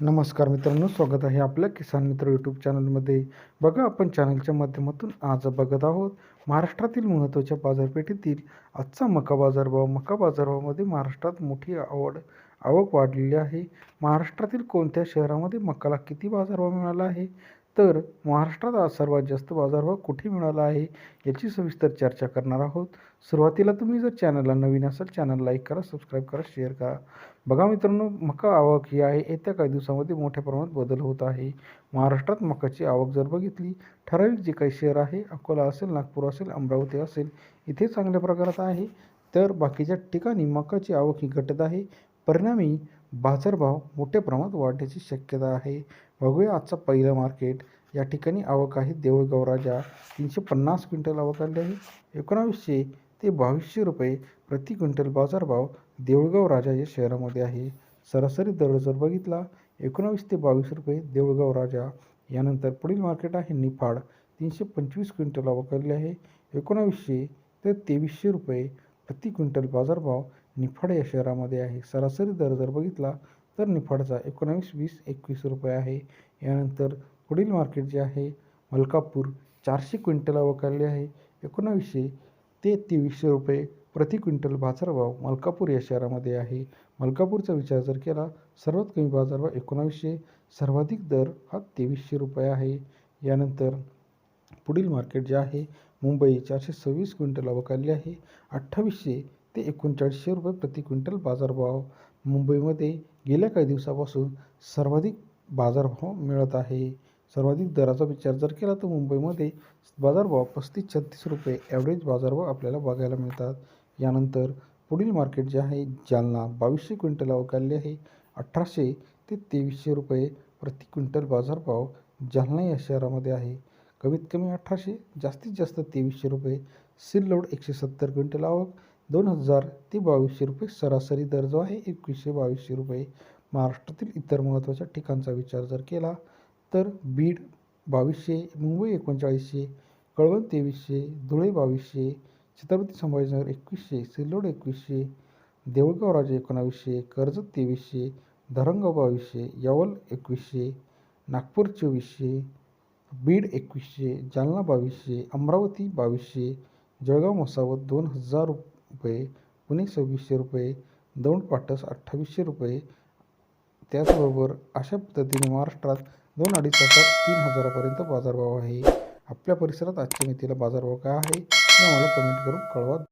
नमस्कार मित्रांनो स्वागत आहे आपल्या किसान मित्र यूट्यूब चॅनलमध्ये बघा आपण चॅनलच्या माध्यमातून आज बघत आहोत महाराष्ट्रातील महत्त्वाच्या बाजारपेठेतील आजचा मका बाजारभाव. मका बाजारभावामध्ये महाराष्ट्रात मोठी आवड आवक वाढलेली आहे. महाराष्ट्रातील कोणत्या शहरामध्ये मकाला किती बाजारभाव मिळाला आहे? तर महाराष्ट्रात आज सर्वात जास्त बाजारभाव कुठे मिळाला आहे याची सविस्तर चर्चा करणार आहोत. सुरुवातीला तुम्ही जर चॅनलला नवीन असाल चॅनल लाईक करा सबस्क्राईब करा शेअर करा. बघा मित्रांनो मका आवक ही आहे. येत्या काही दिवसामध्ये मोठ्या प्रमाणात बदल होत आहे. महाराष्ट्रात मकाची आवक जर बघितली ठराविक जे काही शहर आहे अकोला असेल नागपूर असेल अमरावती असेल इथे चांगल्या प्रकारात आहे. तर बाकीच्या ठिकाणी मकाची आवक ही घटत आहे. परिणामी बाजारभाव मोठ्या प्रमाणात वाढण्याची शक्यता आहे. बघूया आजचा पहिलं मार्केट. या ठिकाणी आवक आहे. देऊळगाव राजा तीनशे पन्नास क्विंटल आवक आली आहे. एकोणावीसशे ते बावीसशे रुपये प्रति क्विंटल बाजारभाव देऊळगाव राजा या शहरामध्ये आहे. सरासरी दर जर बघितला एकोणावीस ते बावीस रुपये देऊळगाव राजा. यानंतर पुढील मार्केट आहे निफाड. तीनशे पंचवीस क्विंटल आवक आली आहे. एकोणावीसशे ते तेवीसशे रुपये प्रति क्विंटल बाजारभाव निफाड या शहरामध्ये आहे. सरासरी दर जर बघितला तर निफाडचा एकोणावीस वीस एकवीस रुपये आहे. यानंतर पुढील मार्केट जे आहे मलकापूर चारशे क्विंटल आवक आहे. एकोणावीसशे ते तेवीसशे रुपये प्रति क्विंटल बाजारभाव मलकापूर या शहरामध्ये आहे. मलकापूरचा विचार जर केला सर्वात कमी बाजारभाव एकोणावीसशे सर्वाधिक दर हा तेवीसशे रुपये आहे. यानंतर पुढील मार्केट जे आहे मुंबई चारशे सव्वीस क्विंटल आवक आहे. अठ्ठावीसशे ते एकोणचाळीसशे रुपये प्रति क्विंटल बाजारभाव. मुंबईमध्ये गेल्या काही दिवसापासून सर्वाधिक बाजारभाव मिळत आहे. सर्वाधिक दराचा विचार जर केला तर मुंबईमध्ये बाजारभाव पस्तीस छत्तीस रुपये ॲव्हरेज बाजारभाव आपल्याला बघायला मिळतात. यानंतर पुढील मार्केट जे आहे जालना बावीसशे क्विंटल आवक आहे. अठराशे ते तेवीसशे रुपये प्रति क्विंटल बाजारभाव जालना या शहरामध्ये आहे. कमीत कमी अठराशे जास्तीत जास्त तेवीसशे रुपये. सिल्लोड एकशे सत्तर क्विंटल आवक. दोन हजार ते बावीसशे रुपये सरासरी दर जो आहे एकवीसशे बावीसशे रुपये. महाराष्ट्रातील इतर महत्त्वाच्या ठिकाणचा विचार जर केला तर बीड बावीसशे मुंबई एकोणचाळीसशे कळवण तेवीसशे धुळे बावीसशे छत्रपती संभाजीनगर एकवीसशे सिल्लोड एकवीसशे देऊळगाव राजे एकोणावीसशे कर्जत तेवीसशे धरणगाव बावीसशे यावल एकवीसशे नागपूर चोवीसशे बीड एकवीसशे जालना बावीसशे अमरावती बावीसशे जळगाव मसावत दोन हजार रुपये पुणे सव्वीसशे रुपये दौंड पाटस अठ्ठावीसशे रुपये. त्याचबरोबर अशा पद्धतीने महाराष्ट्रात दोन अडीच हजार तीन हजारापर्यंत बाजारभाव आहे. आपल्या परिसरात आजच्या नेतेला बाजारभाव काय आहे? हे आम्हाला कमेंट करून कळवा.